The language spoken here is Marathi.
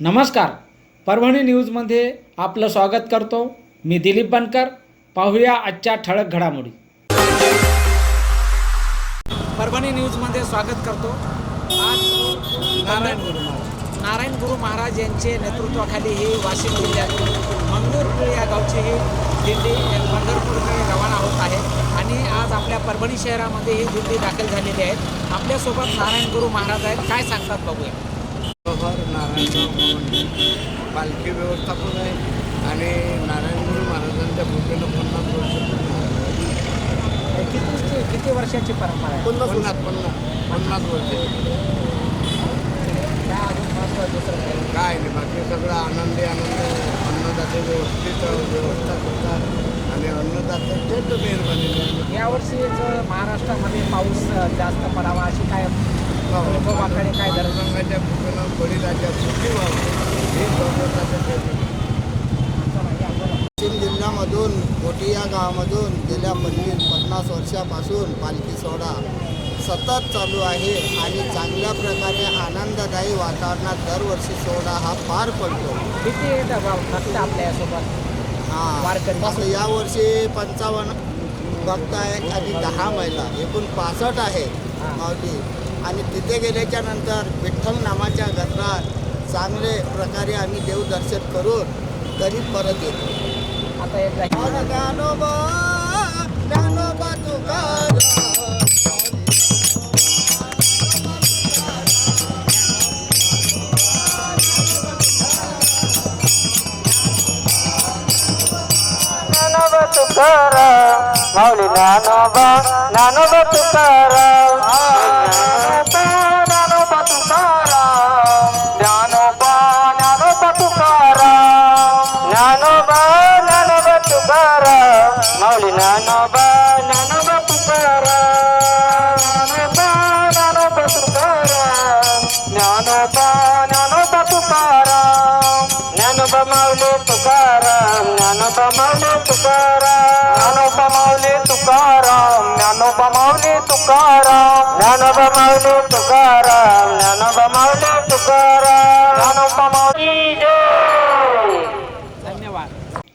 नमस्कार. परभणी न्यूजमध्ये आपलं स्वागत करतो. मी दिलीप बनकर. पाहूया आजच्या ठळक घडामोडी. परभणी न्यूजमध्ये स्वागत करतो. आज नारायण गुरु नारायण गुरु महाराज यांचे नेतृत्वाखाली ही वाशिम जिल्ह्यात मंगरूळ या गावची ही दिंडी पंढरपूरकडे रवाना होत आहे. आणि आज आपल्या परभणी शहरामध्ये ही दिंडी दाखल झालेली आहे. आपल्यासोबत नारायण गुरु महाराज आहेत. काय सांगतात बघूया. बरोबर नारायणगाव भवन पालखी व्यवस्थापन आहे आणि नारायणगुरू महाराजांच्या भूमीनं पन्नास वर्ष. किती किती वर्षाची परंपरा आहे? पन्नास पन्नास पन्नास वर्ष. काय नाही बाकी सगळं आनंदी आनंद अन्नदाते व्यवस्थित व्यवस्था करतात आणि अन्नदाते तेच मेहरबानी यावर्षी जर महाराष्ट्रामध्ये पाऊस जास्त पडावा अशी काय काय बळीराजा सुखी व्हावा ही वाशिम जिल्ह्यामधून कोटी या गावामधून गेल्या पंचवीस पन्नास वर्षापासून पालखी सोहळा सतत चालू आहे आणि चांगल्या प्रकारे आनंददायी वातावरणात दरवर्षी सोहळा हा पार पडतो किती भक्त आपल्यासोबत हा. तसं यावर्षी पंचावन्न भक्त आहे आणि दहा महिला एकूण पासष्ट आहे हा. आणि तिथे गेल्याच्यानंतर विठ्ठल नामाच्या गजरात चांगले प्रकारे आम्ही देवदर्शन करून घरी परत येतो. आता एकदा ज्ञानोबा ज्ञानोबा तुकाराम. ज्ञानोबा तुकाराम माऊली ज्ञानोबा ज्ञानोबा तुकाराम. तुकाराम माऊली ज्ञानोबा ज्ञानोबा तुकाराम ज्ञानोबा ज्ञानोबा तुकाराम ज्ञानोबा ज्ञानोबा तुकाराम ज्ञानोबा माऊली तुकाराम ज्ञानोबा माऊली तुकाराम ज्ञानोबा माऊली तुकाराम ज्ञानोबा माऊली तुकाराम ज्ञानोबा माऊली तुकाराम ज्ञानोबा माऊली तुकाराम ज्ञानोबा माऊली जय धन्यवाद